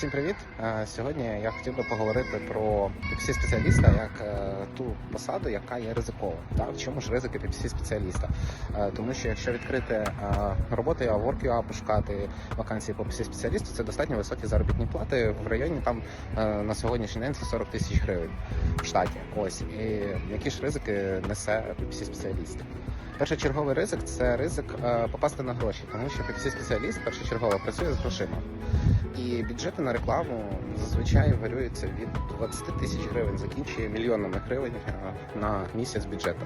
Всім привіт! Е, Сьогодні я хотів би поговорити про PPC спеціаліста як е, ту посаду, яка є ризиковою. Так, в чому ж ризики PPC спеціаліста? Е, Тому що якщо відкрити роботи Work.ua, пошукати вакансії по PPC спеціалісту, це достатньо високі заробітні плати в районі там на сьогоднішній день це 40 тисяч гривень в штаті. Ось і які ж ризики несе PPC спеціаліст? Першочерговий ризик це ризик попасти на гроші, тому що PPC спеціаліст першочергово працює з грошима. Бюджети на рекламу зазвичай варюються від 20 тисяч гривень, закінчує мільйонами гривень е, на місяць бюджету.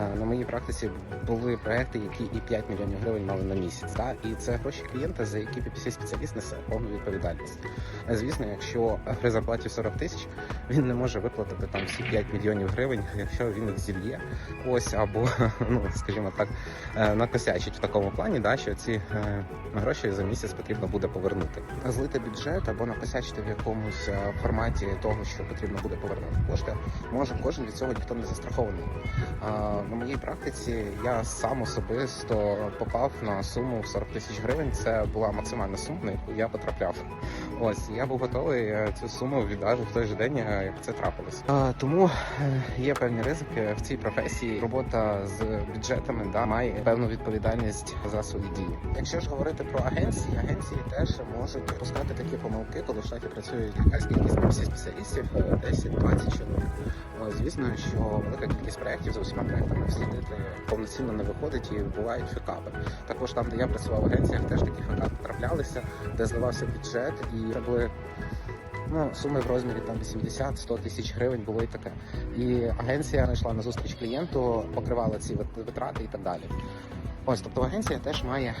Е, На моїй практиці були проекти, які і 5 мільйонів гривень мали на місяць. Та? І це гроші клієнта, за які PPC спеціаліст несе повну відповідальність. Е, Звісно, якщо при зарплаті 40 тисяч він не може виплатити там всі 5 мільйонів гривень, якщо він їх зільє, ось або ну скажімо так, накосячить в такому плані, да, що ці гроші за місяць потрібно буде повернути. Злити бюджет або накосячити в якомусь е, форматі того, що потрібно буде повернути кошти, може кожен від цього ніхто не застрахований. На моїй практиці я сам особисто попав на суму в 40 тисяч гривень. Це була максимальна сума, на яку я потрапляв. Ось я був готовий е, цю суму віддати в той же день, е, як це трапилось. Тому е, є певні ризики в цій професії. Робота з бюджетами да має певну відповідальність за свої дії. Якщо ж говорити про агенції, агенції теж можуть допускати такі помилки, коли в штаті працюють якась кількість спеціалістів е, 10-20 чоловік. Звісно, що велика кількість проєктів за усіма проєктами вслідити повноцінно не виходить і бувають фікапи. Також там, де я працював в агенціях, теж такі фікапи де зливався бюджет, і це були ну, суми в розмірі там 80-100 тисяч гривень було і таке. І агенція йшла на зустріч клієнту, покривала ці витрати і так далі. Ось, тобто агенція теж має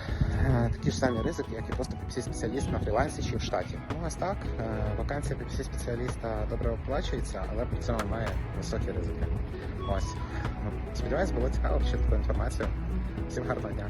е, такі ж самі ризики, як і просто PPC спеціаліст на фрілансі чи в штаті. Ну, ось так, е, вакансія PPC спеціаліста добре оплачується, але при цьому має високі ризики. Ось. Ну, Сподіваюсь, було цікаво почути таку інформацію. Всім гарного дня.